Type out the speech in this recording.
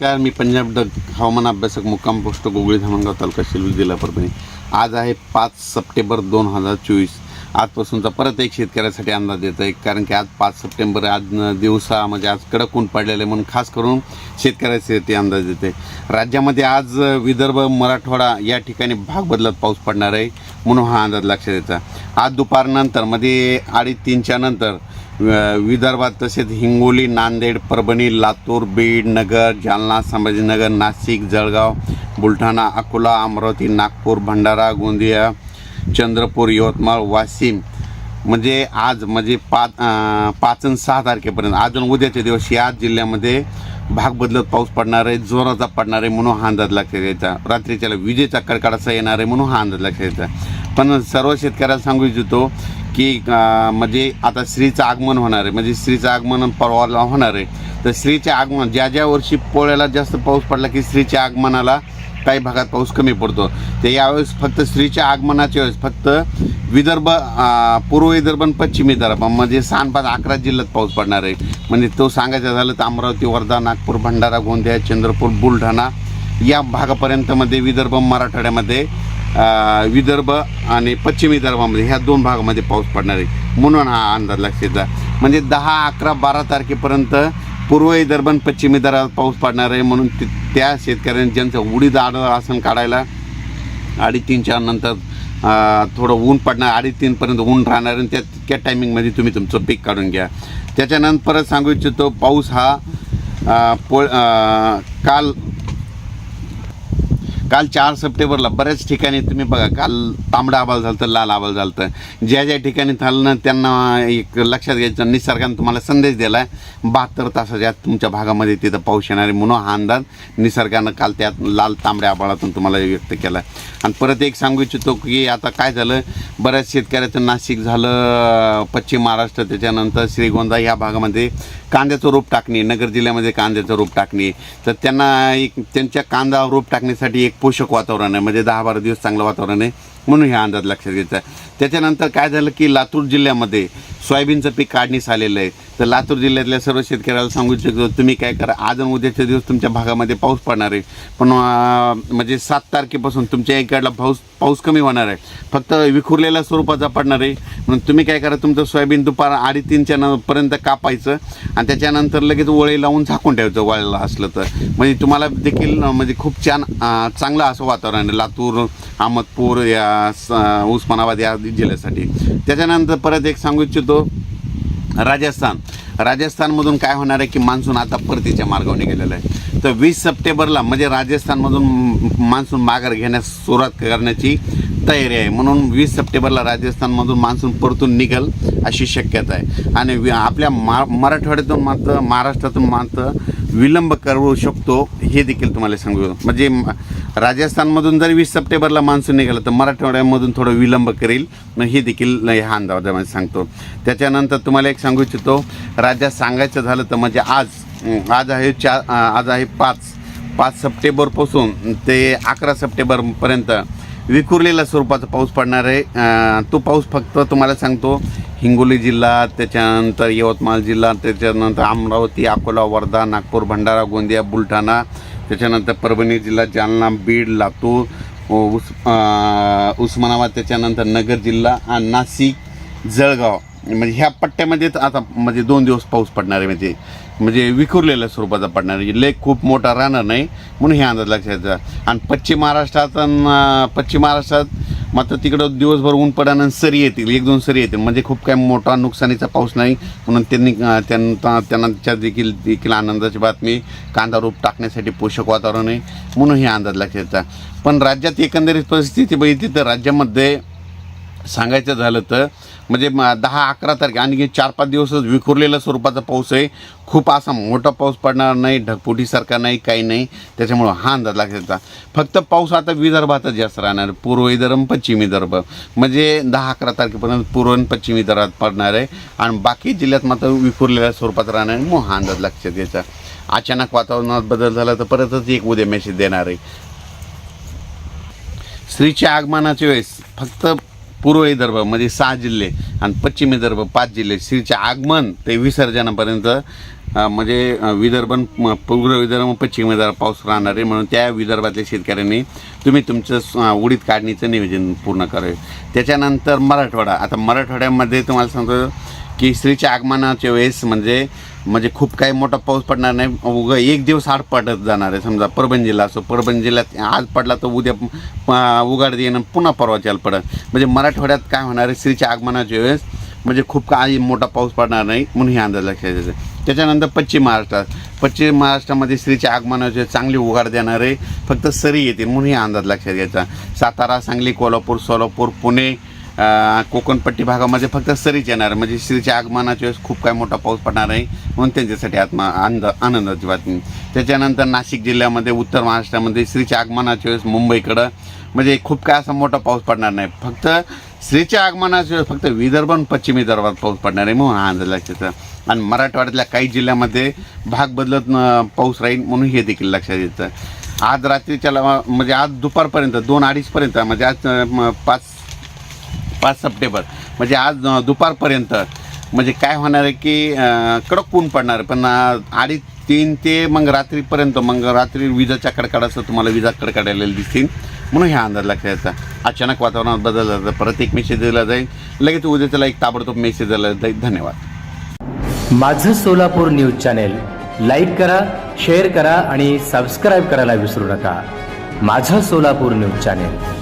नमस्कार मी पंजाब डग हवामान अभ्यासक मुक्काम पोस्ट गोगळी धामणगाव तालुका शिलूर जिल्हा परभणी. आज आहे पाच सप्टेंबर दोन हजार चोवीस. आजपासूनचा परत एक शेतकऱ्यासाठी अंदाज देत आहे कारण की आज पाच सप्टेंबर आज न- दिवसा म्हणजे आज कडक ऊन पडलेलं आहे म्हणून खास करून शेतकऱ्यासाठी अंदाज देते राज्यामध्ये आज विदर्भ मराठवाडा या ठिकाणी भाग बदलत पाऊस पडणार आहे म्हणून हा अंदाज लक्षात येतो आज दुपारनंतरमध्ये अडीच तीनच्या नंतर विदर्भात तसेच हिंगोली नांदेड परभणी लातूर बीड नगर जालना संभाजीनगर नाशिक जळगाव बुलढाणा अकोला अमरावती नागपूर भंडारा गोंदिया चंद्रपूर यवतमाळ वाशिम. म्हणजे आज म्हणजे पाच पाच आणि सहा तारखेपर्यंत. आज आणि उद्याचे दिवस या जिल्ह्यामध्ये भाग बदलत पाऊस पडणार आहे जोराचा पडणार आहे म्हणून हा अंदाज लक्षात यायचा. रात्रीच्याला विजेचा कडकडाचा येणार आहे म्हणून हा अंदाज लक्षात यायचा. पण सर्व शेतकऱ्याला सांगू इच्छितो की म्हणजे आता स्त्रीचं आगमन होणार आहे. म्हणजे स्त्रीचं आगमन परवाला होणार आहे. तर स्त्रीचे आगमन ज्या ज्या वर्षी पोळ्याला जास्त पाऊस पडला की स्त्रीच्या आगमनाला काही भागात पाऊस कमी पडतो. ते यावेळेस फक्त स्त्रीच्या आगमनाच्या वेळेस फक्त विदर्भ पूर्व विदर्भ आणि पश्चिमी विदर्भ. म्हणजे सहा पाच अकरा जिल्ह्यात पाऊस पडणार आहे. म्हणजे तो सांगायचं झालं तर अमरावती वर्धा नागपूर भंडारा गोंदिया चंद्रपूर बुलढाणा या भागापर्यंतमध्ये विदर्भ मराठवाड्यामध्ये विदर्भ आणि पश्चिम विदर्भामध्ये ह्या दोन भागामध्ये पाऊस पडणार आहे. म्हणून हा अंदाज लक्षात म्हणजे दहा अकरा बारा तारखेपर्यंत पूर्व विदर्भात आणि पश्चिम विदर्भात पाऊस पडणार आहे म्हणून ते- त्या शेतकऱ्यांनी ज्यांचं उडीद आड आसन काढायला अडीतीनच्या नंतर थोडं ऊन पडणार अडीतीनपर्यंत ऊन राहणार आणि त्या तितक्या टायमिंगमध्ये तुम्ही तुमचं पीक काढून घ्या. त्याच्यानंतर परत सांगू इच्छितो पाऊस हा अ, पोळ काल काल चार सप्टेंबरला बऱ्याच ठिकाणी तुम्ही बघा काल तांबडा आबाल झालं तर लाल आबाल झालं तर ज्या ज्या ठिकाणी झालं ना त्यांना एक लक्षात घ्यायचं निसर्गाने तुम्हाला संदेश दिला आहे बहात्तर तासाच्या आत तुमच्या भागामध्ये तिथं पाऊस येणार आहे म्हणून हा अंदाज निसर्गानं काल त्यात लाल तांबड्या आबाळातून तुम्हाला व्यक्त केला आणि परत एक सांगू इच्छितो की आता काय झालं बऱ्याच शेतकऱ्याचं नाशिक झालं पश्चिम महाराष्ट्र त्याच्यानंतर श्रीगोंदा ह्या भागामध्ये कांद्याचं रोप टाकणे नगर जिल्ह्यामध्ये कांद्याचं रोप टाकणे. तर त्यांना एक त्यांच्या कांदा रोप टाकण्यासाठी एक पोषक वातावरण आहे. म्हणजे दहा बारा दिवस चांगलं वातावरण आहे. म्हणून ह्या अंदाज लक्षात घ्यायचा त्याच्यानंतर काय झालं की लातूर जिल्ह्यामध्ये सोयाबीनचं पीक काढणीस आलेलं आहे. तर लातूर जिल्ह्यातल्या सर्व शेतकऱ्याला सांगू शकतो तुम्ही काय करा आज आणि उद्याच्या दिवस तुमच्या भागामध्ये पाऊस पडणार आहे. पण म्हणजे सात तारखेपासून तुमच्या इकडला पाऊस पाऊस कमी होणार आहे. फक्त विखुरलेल्या स्वरूपाचा पडणार आहे. म्हणून तुम्ही काय करा तुमचं सोयाबीन दुपार अडीतीनच्या न पर्यंत कापायचं आणि त्याच्यानंतर लगेच वळी लावून झाकून ठेवायचं वळला असलं तर. म्हणजे तुम्हाला देखील म्हणजे खूप छान चांगलं असं वातावरण आहे. लातूर अहमदपूर या उस्मानाबाद या जिल्ह्यासाठी. त्याच्यानंतर परत एक सांगू इच्छितो राजस्थान. राजस्थानमधून काय होणार आहे की मान्सून आता परतीच्या मार्गावर निघालेलं आहे. तर वीस सप्टेंबरला म्हणजे राजस्थानमधून मान्सून माघार घेण्यास सुरुवात करण्याची तयारी आहे. म्हणून वीस सप्टेंबरला राजस्थानमधून मान्सून परतून निघेल अशी शक्यता आहे. आणि वि- आपल्या मा मराठवाड्यातून मात्र महाराष्ट्रातून मात्र विलंब करू शकतो हे देखील तुम्हाला सांगू. म्हणजे राजस्थानमधून जर वीस सप्टेंबरला मान्सून निघालं तर मराठवाड्यामधून थोडं विलंब करेल. मग हे देखील ह्या अंदाजामध्ये सांगतो. त्याच्यानंतर तुम्हाला एक सांगू इच्छितो राज्यात सांगायचं झालं तर म्हणजे आज आज आहे चार आज आहे पाच. पाच सप्टेंबरपासून ते अकरा सप्टेंबरपर्यंत विखुरलेल्या स्वरूपाचा पाऊस पडणार आहे. तो पाऊस फक्त तुम्हाला सांगतो हिंगोली जिल्हा त्याच्यानंतर यवतमाळ जिल्हा त्याच्यानंतर अमरावती अकोला वर्धा नागपूर भंडारा गोंदिया बुलढाणा त्याच्यानंतर परभणी जिल्हा जालना बीड लातूर उस उस्मानाबाद त्याच्यानंतर नगर जिल्हा आणि नाशिक जळगाव. म्हणजे ह्या पट्ट्यामध्येच आता म्हणजे दोन दिवस पाऊस पडणार आहे. म्हणजे म्हणजे विखुरलेल्या स्वरूपाचा पडणार आहे. लेक खूप मोठा राहणार नाही म्हणून हे अंदाज लक्षात आणि पश्चिम महाराष्ट्रात पश्चिम महाराष्ट्रात मात्र तिकडं दिवसभर ऊन पडानं सरी येतील एक दोन सरी येतील. म्हणजे खूप काही मोठा नुकसानीचा पाऊस नाही. म्हणून त्यांनी त्यांना त्यांना देखील देखील आनंदाची बातमी कांदा रोप टाकण्यासाठी पोषक वातावरण आहे म्हणून हे अंदाज लक्षात पण राज्यात एकंदरीत परिस्थिती बघितली तर राज्यामध्ये सांगायचं झालं तर म्हणजे म- दहा अकरा तारखे आणखी चार पाच दिवसच विखुरलेल्या स्वरूपाचा पाऊस आहे. खूप असा मोठा पाऊस पडणार नाही ढगपुटीसारखा नाही काही नाही. त्याच्यामुळं हा अंदाज लागायचा फक्त पाऊस आता विदर्भातच जास्त राहणार. पूर्व विदर्भ पश्चिम विदर्भ. म्हणजे दहा अकरा तारखेपर्यंत पूर्व आणि पश्चिम विदर्भात पडणार आहे. आणि बाकी जिल्ह्यात मात्र विखुरलेल्या स्वरूपात राहणार आहे. मग हा अंदाज लक्षात घ्यायचा. अचानक वातावरणात बदल झाला तर परतच एक उद्या मेसेज देणार आहे. स्त्रीच्या आगमनाच्या वेळेस फक्त पूर्व विदर्भ म्हणजे सहा जिल्हे आणि पश्चिम विदर्भ पाच जिल्हे. श्रीचे आगमन ते विसर्जनापर्यंत म्हणजे विदर्भ पूर्व विदर्भ पश्चिम विदर्भ पाऊस राहणार आहे. म्हणून त्या विदर्भातल्या शेतकऱ्यांनी तुम्ही तुमचं उडीद काढणीचं नियोजन पूर्ण करावे. त्याच्यानंतर मराठवाडा. आता मराठवाड्यामध्ये तुम्हाला सांगतो की स्त्रीच्या आगमनाच्या वेळेस म्हणजे म्हणजे खूप काही मोठा पाऊस पडणार नाही. उगा एक दिवस आड पडत जाणार आहे. समजा परभणी जिल्हा असो परभणी जिल्ह्यात आज पडला तर उद्या उघाड देणं पुन्हा परवाच्याला पडत. म्हणजे मराठवाड्यात काय होणार आहे? श्रीच्या आगमनाच्या वेळेस म्हणजे खूप काही मोठा पाऊस पडणार नाही म्हणून हे अंदाज लक्षात द्यायचं त्याच्यानंतर पश्चिम महाराष्ट्रात पश्चिम महाराष्ट्रामध्ये स्त्रीच्या आगमनाचे चांगली उघाड देणारे फक्त सरी येतील म्हणून हे अंदाज लक्षात घ्यायचा. सातारा सांगली कोल्हापूर सोलापूर पुणे कोकणपट्टी भागामध्ये फक्त सरीच येणार. म्हणजे श्रीच्या आगमनाच्या वेळेस खूप काय मोठा पाऊस पडणार नाही. म्हणून त्यांच्यासाठी आत्मा आनंद आनंदाची बातमी त्याच्यानंतर नाशिक जिल्ह्यामध्ये उत्तर महाराष्ट्रामध्ये श्रीच्या आगमनाच्या वेळेस मुंबईकडं म्हणजे खूप काय असा मोठा पाऊस पडणार नाही. फक्त श्रीच्या आगमनाच्या वेळेस फक्त विदर्भ आणि पश्चिम विदर्भात पाऊस पडणार आहे म्हणून हा अंदाज लक्षात आणि मराठवाड्यातल्या काही जिल्ह्यामध्ये भाग बदलत पाऊस राहील म्हणून हे देखील लक्षात येतं. आज रात्रीच्या म्हणजे आज दुपारपर्यंत दोन अडीचपर्यंत म्हणजे आज पाच पाच सप्टेंबर. म्हणजे आज दुपारपर्यंत. म्हणजे काय होणार आहे की कडक ऊन पडणार आहे. पण अडीच तीन ते मग रात्रीपर्यंत मग रात्री विजाच्या कडकडाचं तुम्हाला विजा कडकडायला दिसतील. म्हणून ह्या अंदाज लक्षात यायचा अचानक वातावरणात बदल झाला परत एक मेसेज दिला जाईल. लगेच उद्या त्याला एक ताबडतोब मेसेज दिला जाईल. धन्यवाद. माझं सोलापूर न्यूज चॅनेल लाईक करा शेअर करा आणि सबस्क्राईब करायला विसरू नका. माझं सोलापूर न्यूज चॅनेल.